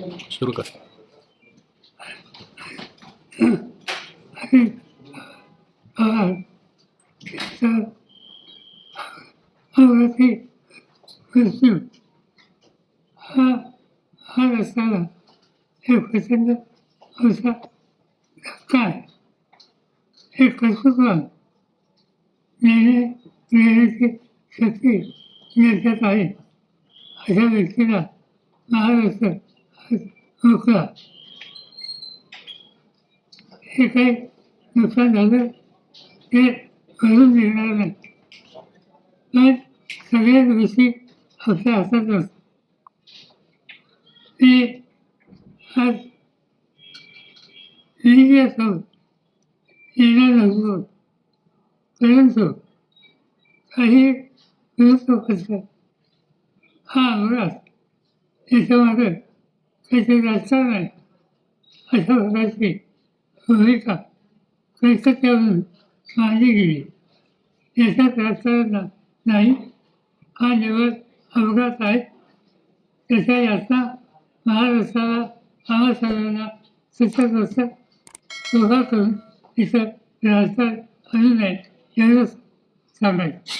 सुरू कर हा हा रस्त्याला हे प्रचंड असा धक्का आहे हे शक्ती आहे अशा व्यक्तीला महाराष्ट्र とか、世界の中で悪くならない。まず、輝くし、朝朝と。で、あ、リギアと、イラのと、バランスを、大変、ずっとかした。はあ、ほら、い。つま。तेथे राजकारण आहे अशा प्रकारची भूमिका कलकत्त्यावरून मांडली गेली याच्यात राजकारण नाही हा निवड अपघात आहे त्याच्या याचा महाराष्ट्राला आम्हा सर्वांना सतत असत योगा करून इथं राजकारण आणू नये एवढंच सांगायचं